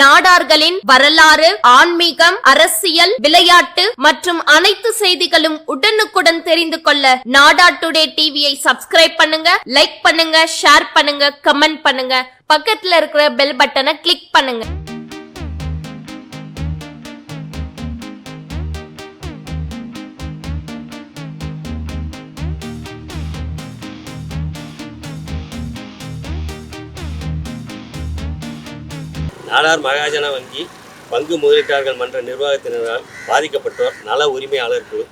நாடார்களின் வரலாறு ஆன்மீகம் அரசியல் விளையாட்டு மற்றும் அனைத்து செய்திகளும் உடனுக்குடன் தெரிந்து கொள்ள நாடா டுடே டிவியை சப்ஸ்கிரைப் பண்ணுங்க லைக் பண்ணுங்க ஷேர் பண்ணுங்க கமெண்ட் பண்ணுங்க. பக்கத்துல இருக்கிற பெல் பட்டனை கிளிக் பண்ணுங்க. நாடார் மகாஜன வங்கி பங்கு முதலீட்டாளர்கள் மன்ற நிர்வாகத்தினரால் பாதிக்கப்பட்டோர் நல உரிமையாளர் குழு.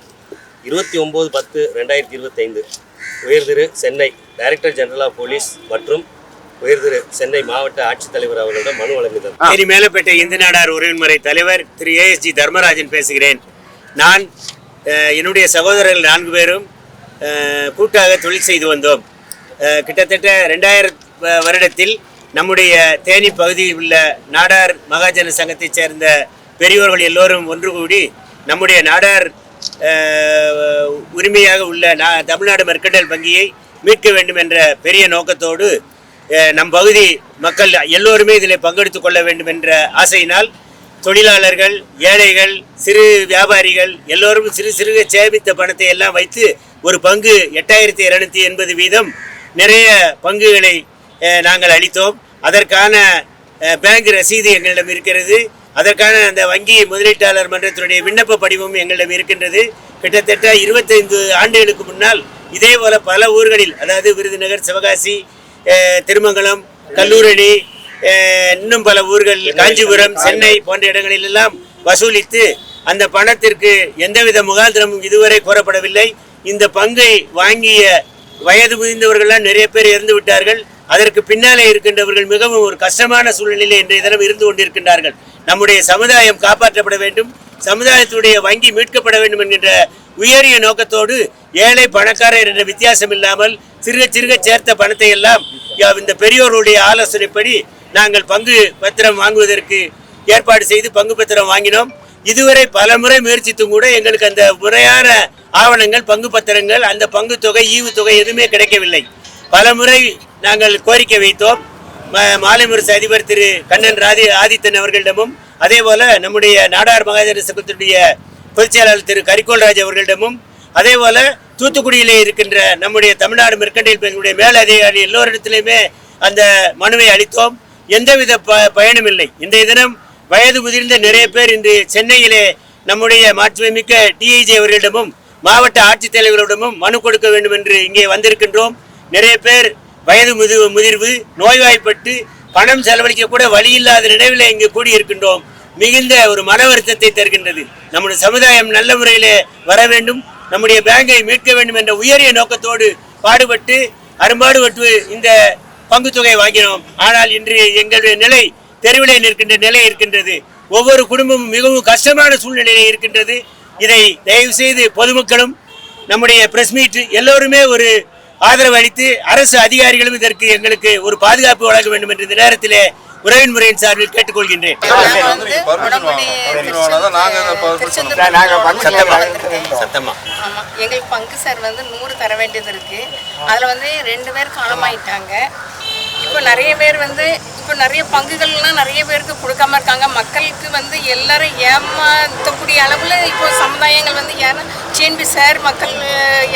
இருபத்தி ஒம்பது பத்து ரெண்டாயிரத்தி இருபத்தைந்து. உயர்திரு Chennai director general of police மற்றும் உயர்திரு சென்னை மாவட்ட ஆட்சித்தலைவர் அவர்களிடம் மனு வழங்கினார் தேனி மேலப்பேட்டை இந்து நாடார் உறவின்முறை தலைவர் திரு ஏஎஸ்ஜி தர்மராஜன் பேசுகிறேன். நான் என்னுடைய சகோதரர்கள் நான்கு பேரும் கூட்டாக தொழில் செய்து வந்தோம். கிட்டத்தட்ட ரெண்டாயிரம் வருடத்தில் நம்முடைய தேனி பகுதியில் உள்ள நாடார் மகாஜன சங்கத்தைச் சேர்ந்த பெரியோர்கள் எல்லோரும் ஒன்று கூடி நம்முடைய நாடார் உரிமையாக உள்ள நா- தமிழ்நாடு மெர்கண்டல் வங்கியை மீட்க வேண்டும் என்ற பெரிய நோக்கத்தோடு நம் பகுதி மக்கள் எல்லோருமே இதில் பங்கெடுத்து கொள்ள வேண்டும் என்ற ஆசையினால் தொழிலாளர்கள் ஏழைகள் சிறு வியாபாரிகள் எல்லோரும் சிறு சிறுக சேமித்த பணத்தை எல்லாம் வைத்து ஒரு பங்கு எட்டாயிரத்தி இரநூத்தி எண்பது வீதம் நிறைய பங்குகளை நாங்கள் அளித்தோம். அதற்கான பேங்க் ரசீது எங்களிடம் இருக்கிறது. அதற்கான அந்த வங்கி முதலீட்டாளர் மன்றத்தினுடைய விண்ணப்ப படிவம் எங்களிடம் இருக்கின்றது. கிட்டத்தட்ட இருபத்தைந்து ஆண்டுகளுக்கு முன்னால் இதே போல பல ஊர்களில் அதாவது விருதுநகர் சிவகாசி திருமங்கலம் கல்லூரணி இன்னும் பல ஊர்கள் காஞ்சிபுரம் சென்னை போன்ற இடங்களில் எல்லாம் வசூலித்து அந்த பணத்திற்கு எந்தவித முகாந்திரமும் இதுவரை கோரப்படவில்லை. இந்த பங்கை வாங்கிய வயது முதிர்ந்தவர்கள்லாம் நிறைய பேர் இறந்து விட்டார்கள் அதற்கு பின்னாலே இருக்கின்றவர்கள் மிகவும் ஒரு கஷ்டமான சூழ்நிலையில் இன்றைய தினம் இருந்து கொண்டிருக்கின்றார்கள். நம்முடைய சமுதாயம் காப்பாற்றப்பட வேண்டும் சமுதாயத்துடைய வங்கி மீட்கப்பட வேண்டும் என்கின்ற உயரிய நோக்கத்தோடு ஏழை பணக்காரர் என்ற வித்தியாசம் இல்லாமல் சிறுக சிறுக சேர்த்த பணத்தை எல்லாம் இந்த பெரியோருடைய ஆலோசனைப்படி நாங்கள் பங்கு பத்திரம் வாங்குவதற்கு ஏற்பாடு செய்து பங்கு பத்திரம் வாங்கினோம். இதுவரை பல முறை முயற்சித்தும் கூட எங்களுக்கு அந்த முறையான ஆவணங்கள் பங்கு பத்திரங்கள் அந்த பங்கு தொகை ஈவு தொகை எதுவுமே கிடைக்கவில்லை. பல முறை நாங்கள் கோரிக்கை வைத்தோம். ம- மாலை முரசு அதிபர் திரு கண்ணன் ராதி ஆதித்தன் அவர்களிடமும் அதே போல நம்முடைய நாடார் மகாஜன சங்கத்தினுடைய பொதுச் செயலாளர் திரு கரிகோல்ராஜ் அவர்களிடமும் அதே போல தூத்துக்குடியிலே இருக்கின்ற நம்முடைய தமிழ்நாடு மெர்கண்டைல் பேங்குடைய மேல் அதிகாரி எல்லோரிடத்திலுமே அந்த மனுவை அளித்தோம். எந்தவித ப பயனும் இல்லை. இன்றைய தினம் வயது முதிர்ந்த நிறைய பேர் இன்று சென்னையிலே நம்முடைய மாட்சிமிக்க டிஐஜி அவர்களிடமும் மாவட்ட ஆட்சித்தலைவரிடமும் மனு கொடுக்க வேண்டும் என்று இங்கே வந்திருக்கின்றோம். நிறைய பேர் வயது முதி முதிர்வு நோய்வாய்ப்பட்டு பணம் செலவழிக்க கூட வழி இல்லாத நினைவில் இங்கு கூடியிருக்கின்றோம். மிகுந்த ஒரு மன வருத்தத்தை தருகின்றது. நம்முடைய சமுதாயம் நல்ல முறையில் வர வேண்டும். நம்முடைய பேங்கை மீட்க வேண்டும் என்ற உயரிய நோக்கத்தோடு பாடுபட்டு அரும்பாடுபட்டு இந்த பங்கு தொகை வாங்கினோம். ஆனால் இன்று எங்களுடைய நிலை தெருவிலே நிற்கின்ற நிலை இருக்கின்றது. ஒவ்வொரு குடும்பமும் மிகவும் கஷ்டமான சூழ்நிலையில் இருக்கின்றது. இதை தயவு செய்து பொதுமக்களும் நம்முடைய பிரஸ் மீட் எல்லோருமே ஒரு ஆதரவு அளித்து அரசு அதிகாரிகளும் இதற்கு எங்களுக்கு ஒரு பாதுகாப்பு வழங்க வேண்டும் என்ற இந்த நேரத்திலே உறவின் முறையின் சார்பில் கேட்டுக்கொள்கின்றேன். எங்களுக்கு பங்கு சார் வந்து நூறு தர வேண்டியது இருக்கு. அதுல வந்து ரெண்டு பேர் காலமாயிட்டாங்க. இப்போ நிறைய பேர் வந்து இப்போ நிறைய பங்குகள்லாம் நிறைய பேருக்கு கொடுக்காம இருக்காங்க. மக்களுக்கு வந்து எல்லாரும் ஏமாற்றக்கூடிய அளவில் இப்போ சமுதாயங்கள் வந்து ஏன்னா சிஎன்பி சார் மக்கள்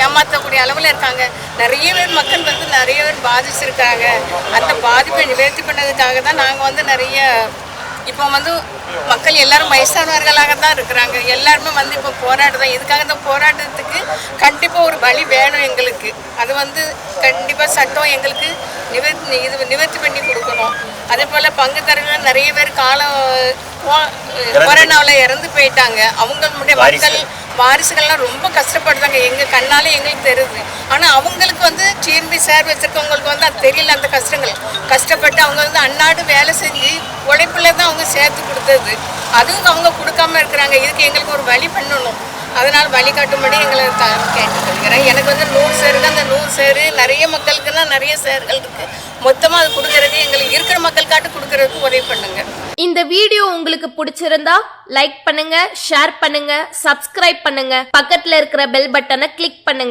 ஏமாற்றக்கூடிய அளவில் இருக்காங்க. நிறைய பேர் மக்கள் வந்து நிறைய பேர் பாதிச்சிருக்காங்க. அந்த பாதிப்பை நிவர்த்தி பண்ணதுக்காக தான் நாங்கள் வந்து நிறைய இப்போ வந்து மக்கள் எல்லாரும் வயசானவர்களாக தான் இருக்கிறாங்க. எல்லாருமே வந்து இப்போ போராட்டம் இதுக்காக இந்த போராட்டத்துக்கு வழி வேணும் எங்களுக்கு. அது வந்து கண்டிப்பாக சட்டம் எங்களுக்கு நிவர்த்தி இது நிவர்த்தி பண்ணி கொடுக்கணும். அதே போல் பங்குதாரர்கள் நிறைய பேர் காலம் கொரோனாவில் இறந்து போயிட்டாங்க. அவங்களுடைய மக்கள் வாரிசுகள்லாம் ரொம்ப கஷ்டப்படுறாங்க. எங்கள் கண்ணாலே எங்களுக்கு தெரியுது. ஆனால் அவங்களுக்கு வந்து டிஎன்பி சேர் வச்சிருக்கவங்களுக்கு வந்து அது தெரியல அந்த கஷ்டங்கள். கஷ்டப்பட்டு அவங்க வந்து அன்னாடு வேலை செஞ்சு உழைப்புல தான் அவங்க சேர்த்து கொடுத்தது. அதுவும் அவங்க கொடுக்காம இருக்கிறாங்க. இதுக்கு எங்களுக்கு ஒரு வழி பண்ணணும். அதனால் வழிகாட்டும்படி எங்களை கேட்டுக்கொள்கிறேன். எனக்கு வந்து நூறு சேருக்கு அந்த நூறு சேரு நிறைய மக்களுக்குன்னா நிறைய சேர்கள் இருக்குது மொத்தமாக அது கொடுக்கறது எங்களுக்கு இருக்கிற மக்களுக்காட்டு கொடுக்கறதுக்கு உதவி பண்ணுங்க. இந்த வீடியோ உங்களுக்கு பிடிச்சிருந்தா லைக் பண்ணுங்க ஷேர் பண்ணுங்க சப்ஸ்கிரைப் பண்ணுங்க. பக்கத்துல இருக்கிற பெல் பட்டனை கிளிக் பண்ணுங்க.